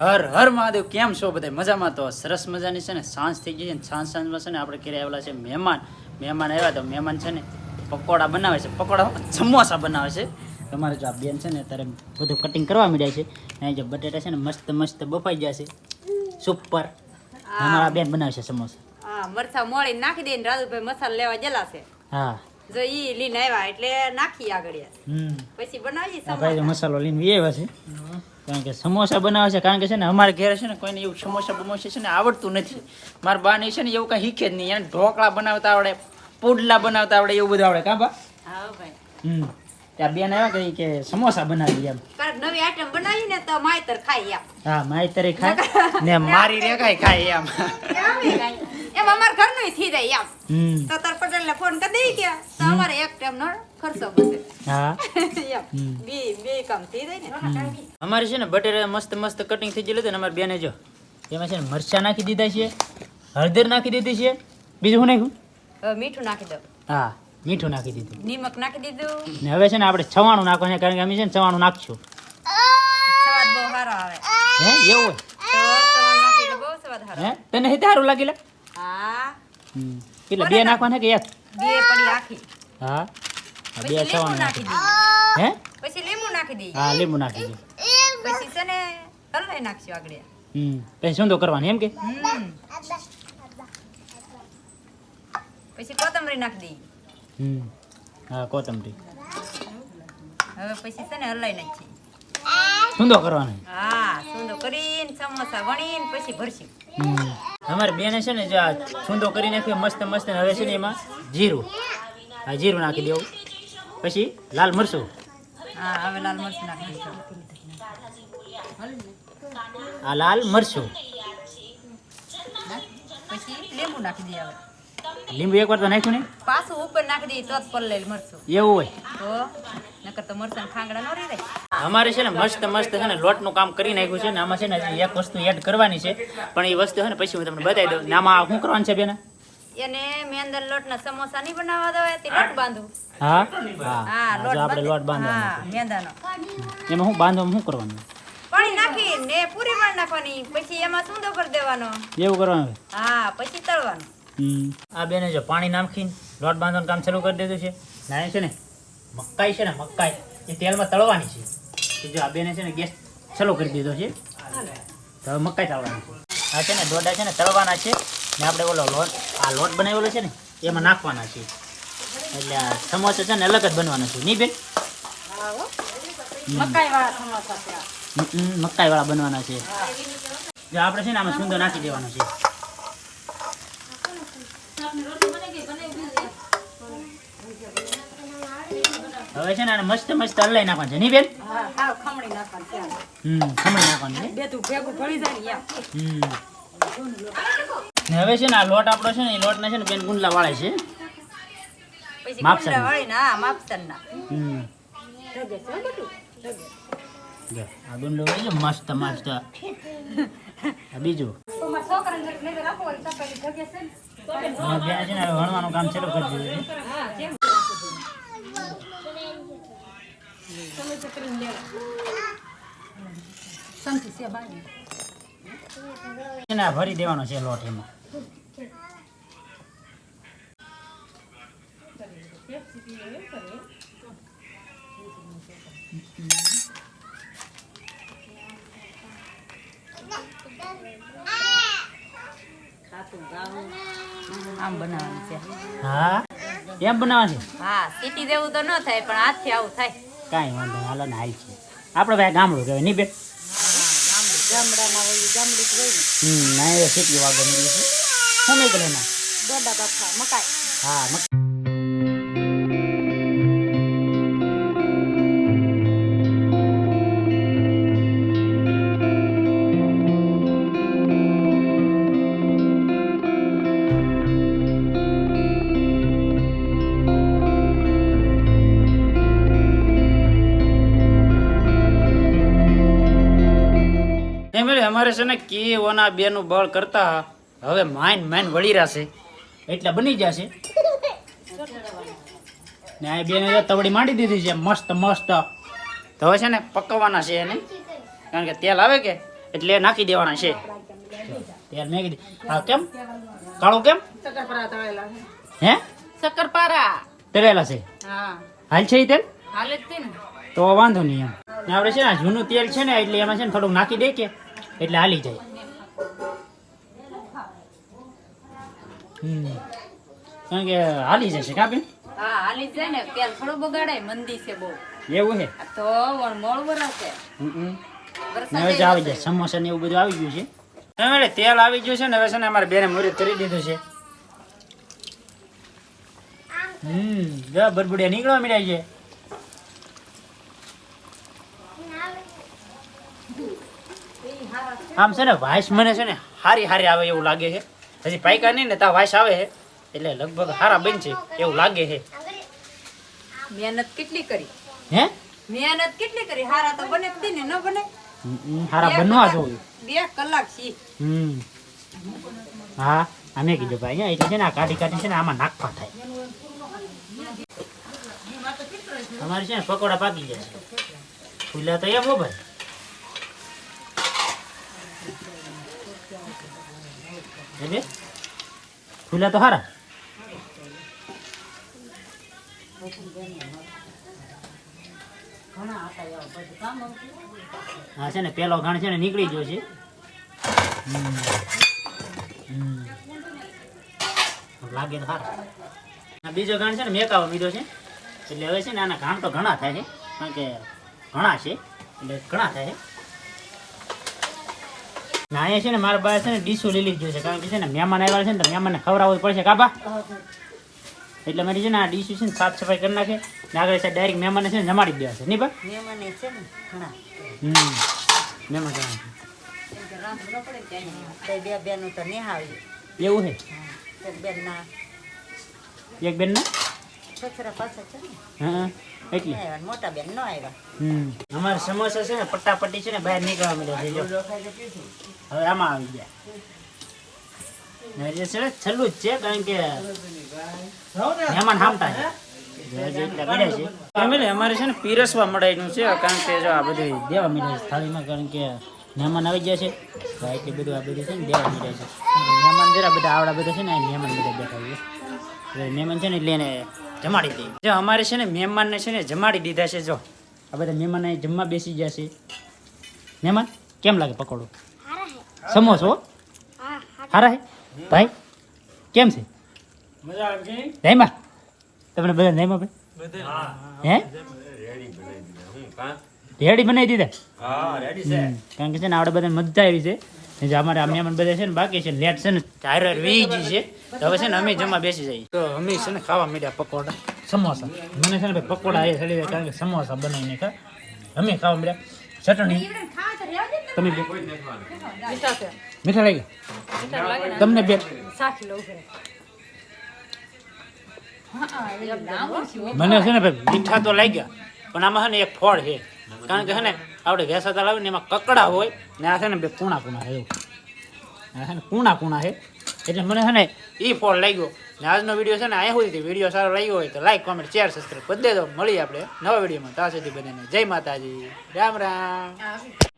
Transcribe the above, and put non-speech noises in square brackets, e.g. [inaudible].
હર હર મહાદેવ કેમ છો બધા મજામાં તો સરસ મજાની છે ને? સાંજ થઈ ગઈ છે ને? સાંજ સાંજમાં છે ને આપણે ઘેરે આવેલા છે મહેમાન. મહેમાન આવ્યા તો મહેમાન છે ને પકોડા બનાવે છે. પકોડા સમોસા બનાવે છે. તમારે જો આ બેન છે ને અત્યારે બધું કટિંગ કરવા માંડ્યા છે. અહીં જે બટેટા છે ને મસ્ત મસ્ત બફાઈ જશે છે. સુપર અમારા બેન બનાવે છે સમોસા. હા મરચા મોળી નાખી દઈને રાજુભાઈ મસાલો લેવા ગયેલા છે. હા. જો ઈ લીન આવ્યા એટલે નાખી આગળ પછી બનાવી આ ભાઈ તો સમોસા. મસાલો લઈને વી આવ્યા છે. કારણ કે સમોસા બનાવે છે કારણ કે છે ને અમારે ઘરે છે ને કોઈને એવું સમોસા બમોસા છે ને આવડતું નથી. મારા બા છે ને એવું કાંઈ શીખે જ નહીં. એને ઢોકળા બનાવતા આવડે પુડલા બનાવતા આવડે એવું બધું આવડે. કા બા? ભાઈ. હમ. ત્યાં બેન આવ્યા કહી કે સમોસા બનાવી એમ. નવી આઈટમ બનાવી ને તો માયતર ખાઈ એમ. હા મારી તરી ખાય ને મારી રેખાય ખાય એમ. [laughs] એમ અમાર ઘરનું થઈ જાય એમ. તો તાર પટેલ ને ફોન કરી દઈ ગયા તો અમારે એક ટાઈમ નો ખર્ચો બચે હા. [laughs] બે બે કામ થઈ જાય ને. અમારે છે ને બટેરા મસ્ત મસ્ત કટિંગ થઈ ગયેલું હતું ને અમારે બેને જો. એમાં છે ને મરચાં નાખી દીધા છે હળદર નાખી દીધી છે. બીજું શું નાખ્યું? હવે મીઠું નાખી દો હા મીઠું નાખી દીધું. નિમક નાખી દીધું. ને હવે છે ને આપણે છવાણું નાખવાનું છે કારણ કે અમે છે ને છવાણું નાખશું. સ્વાદ બહુ સારો આવે. હે એવું તો સવાણ નાખી એટલે બહુ સ્વાદ સારો હે તને હિત સારું લાગેલા? એટલે બે નાખવાના કે એક? બે પડી આખી. હા? બે પછી નાખી દે હે? પછી લીંબુ નાખી દે હા લીંબુ નાખી દે પછી છે ને હલવાઈ નાખશું આગળ. હમ પછી શું તો કરવાનું એમ કે? પછી કોથમરી નાખી દે. હમ હા કોથમરી. હવે પછી છે ને હલાઈ નાખી. સુંદો કરવાનો. હા સુંદો કરીને સમોસા વણીને પછી ભરશું. હમ. અમારે બેને છે ને જે આ છૂંદો કરી નાખ્યો મસ્ત મસ્ત હવે છે ને એમાં જીરું. આ જીરું નાખી દેવું. પછી લાલ મરચું. હા હવે લાલ મરચું નાખી આ લાલ મરચું. પછી લીંબુ નાખી દઈએ હવે. લીંબુ એકવાર તો નાખ્યું ને પાછું ઉપર નાખી દઈએ તો જ પલ્લેલ મરચું એવું હોય? તો નકર તો મરચાં ખાંગડા નો રહી રહે અમારે છે ને મસ્ત મસ્ત છે ને લોટનું કામ કરી નાખ્યું છે ને આમાં છે ને હજી એક વસ્તુ એડ કરવાની છે. પણ એ વસ્તુ છે ને પછી હું તમને બતાવી દઉં. ને આમાં શું કરવાનું છે બેન? એને મેંદર લોટના સમોસા નહીં બનાવવા દો તે લોટ બાંધું. હા? હા હા હા, લોટ આપણે લોટ બાંધવાનો હા મેંદાનો. એમાં શું બાંધવામાં શું કરવાનું? પાણી નાખી ને પૂરી પણ નાખવાની પછી એમાં સુંદો કરી દેવાનો. એવું કરવાનું હા પછી તળવાનું. આ બેને જો પાણી નાખીને લોટ બાંધવાનું કામ શરૂ કરી દીધું છે. ના છે ને મકાઈ છે ને મકાઈ. એ તેલમાં તળવાની છે. તો જો આ બેને છે ને ગેસ ચાલુ કરી દીધો છે. તો હવે મકાઈ તળવાની છે. આ છે ને દોડા છે ને તળવાના છે. ને આપણે ઓલો લોટ આ લોટ બનાવેલો છે ને એમાં નાખવાના છે. એટલે આ સમોસા છે ને અલગ જ બનવાના છે. નહીં બેન? મકાઈ વાળા સમોસા છે મકાઈ વાળા બનવાના છે. જો આપણે છે ને આમાં સુંદર નાખી દેવાનો છે. હવે છે ને આને મસ્ત મસ્ત હલાઈ નાખવાનું છે નહીં બેન? હા હા ખમણી નાખવાની હમ ખમણી નાખવાનું છે. બેઠું ભેગું ભળી જાય ને હમ. હવે છે ને આ લોટ આપણો છે ને એ લોટને છે ને બેન ગુંડલા વાળે છે. હમ. આ ગુંડલો હોય છે મસ્ત મસ્ત. બીજું. તો છોકરાને છે વણવાનું કામ ચાલુ કરી ભરી દેવાનો છે લોટ એમાં આમ બનાવવાનું છે. હા? એમ બનાવવાનું છે? હા સીટી દેવું તો ન થાય પણ હાથથી આવું થાય. કાંઈ વાંધો નહીં હાલો ને હાલ છે. આપણે ભાઈ ગામડું કહેવાય નહીં બે ગામડાના હોય ગામડી જ હોય ને. હમ ના એ સીટી વાગો નીકળી છે. શું નીકળે ના દોડા બાફા મકાઈ. હા મક એમ છે ને કેવોના બેનું બળ કરતા હવે માઇન માઇન વળી રહેશે એટલે બની જશે ને આ બેને તવડી માંડી દીધી છે મસ્ત મસ્ત. તો હવે છે ને પકવવાના છે એને. કારણ કે તેલ આવે કે એટલે નાખી દેવાના છે. તેલ મેં હા કેમ? કાળું કેમ? હે? શક્કરપારા. તળેલા છે. હા. હાલ છે તેલ? હાલે જ તો વાંધો નહીં એમ. આપણે છે ને જૂનું તેલ છે ને એટલે એમાં છે ને થોડુંક નાખી દે કે. એટલે હાલી જાય. હમ. કારણ કે હાલી જશે કાપે હા હાલી જાય ને. તેલ થોડું બગાડે મંદી છે બહુ. એવું છે તો મોળ વરસે હમ વરસાદ હવે જ આવી જાય. સમોસા ને એવું બધું આવી ગયું છે. એટલે તેલ આવી ગયું છે ને હવે છે ને અમારે બેને મુહૂર્ત કરી દીધું છે. હમ જો બરબડિયા નીકળવા મળ્યા છે. આમ છે ને વાઇસ મને છે ને હારી હારી આવે એવું લાગે છે. હજી પાયકા નહીં ને તા વાઇસ આવે છે. એટલે લગભગ હારા બનશે એવું લાગે છે. મહેનત કેટલી કરી? હે? મહેનત કેટલી કરી? હારા તો બને જ ને ન બને? હારા બનવા જોઈએ. બે કલાક સી હમ. હા અમે કીધું ભાઈ અહીંયા એટલે છે ને આ કાઢી કાઢી છે ને આમાં નાખવા થાય. અમારે છે ને પકોડા પાકી ગયા છે. ફૂલા તો એમ ભાઈ. એટલે ફૂલા તો હારા. હા, છે ને, પેલો ઘણ છે ને, નીકળી ગયો છે. લાગે તો હારા. બીજો ઘણ છે ને, મેકાવો મીધો છે. એટલે હવે છે ને, આના ઘાણ તો ઘણા થાય છે. કારણ કે ઘણા છે. એટલે ઘણા થાય છે. ના અહીંયા છે ને મારા પાસે છે ને ડીશું લઈ લીધું છે કારણ કે છે ને મહેમાન આવ્યા છે ને તો મહેમાનને ખવડાવવું પડશે કાબા એટલે મારી છે ને આ ડીશું છે ને સાફ સફાઈ કરી નાખે ને આગળ છે ડાયરેક્ટ મહેમાનને છે ને જમાડી દેવા છે નહીં બા મહેમાન છે ને ઘણા હમ મહેમાન ત્યાં બે બેનું તો નિહાળી એવું છે એક બેન ના એક બેન ના સસરા પાસે છે ને હા એટલે મોટા બેન ન આવ્યા હમ અમારે સમોસા છે ને પટ્ટાપટ્ટી છે ને બહાર નીકળવા મળ્યા છે હવે આમાં આવી ગયા. ને છે ને છેલ્લું જ છે કારણ કે મહેમાન હામતા છે. જે જે એટલા મળ્યા છે. ફેમિલી અમારે છે ને પીરસવા મળાયનું છે કારણ કે જો આ બધું દેવા મળ્યા છે થાળીમાં કારણ કે મહેમાન આવી ગયા છે. એટલે બધું આ બધું છે ને દેવા છે. મહેમાન જરા બધા આવડા બધા છે ને આ મહેમાન બધા બેઠા છે. એટલે મહેમાન છે ને એટલે એને જમાડી દઈએ જો અમારે છે ને મહેમાનને છે ને જમાડી દીધા છે જો. આ બધા મહેમાન જમવા બેસી ગયા છે. મહેમાન કેમ લાગે પકોડો? સમોસો? હો? હારા હે? ભાઈ કેમ છે? જયમાં તમને બધા જયમાં ભાઈ? હે? રેડી બનાવી દીધા? કારણ કે છે ને આપણે બધા મજા આવી છે. જે અમારે આ મહેમાન બધા છે ને બાકી છે લેટ છે ને હારે વીજી છે. તો હવે છે ને અમે જમવા બેસી જઈએ. તો અમે છે ને ખાવા મીડ્યા પકોડા. સમોસા. મને છે ને ભાઈ પકોડા એ સડી કારણ કે સમોસા બનાવીને ખા. અમે ખાવા મીડ્યા ચટણી. તમે બે. મીઠા લાગે તમને બે. મને છે ને ભાઈ મીઠા તો લાગ્યા પણ આમાં છે ને એક ફળ છે. કારણ કે છે ને આપણે વેસાતા તળાવ ને એમાં કકડા હોય ને આ છે ને બે કૂણા કૂણા છે આ છે ને કૂણા કૂણા છે. એટલે મને છે ને એ ફળ લાગ્યો. ને આજનો વીડિયો છે ને અહીંયા સુધી વીડિયો સારો લાગ્યો હોય તો લાઈક કોમેન્ટ શેર સબસ્ક્રાઈબ બધે તો મળીએ આપણે નવા વિડીયોમાં. ત્યાં સુધી બધાને જય માતાજી. રામ રામ.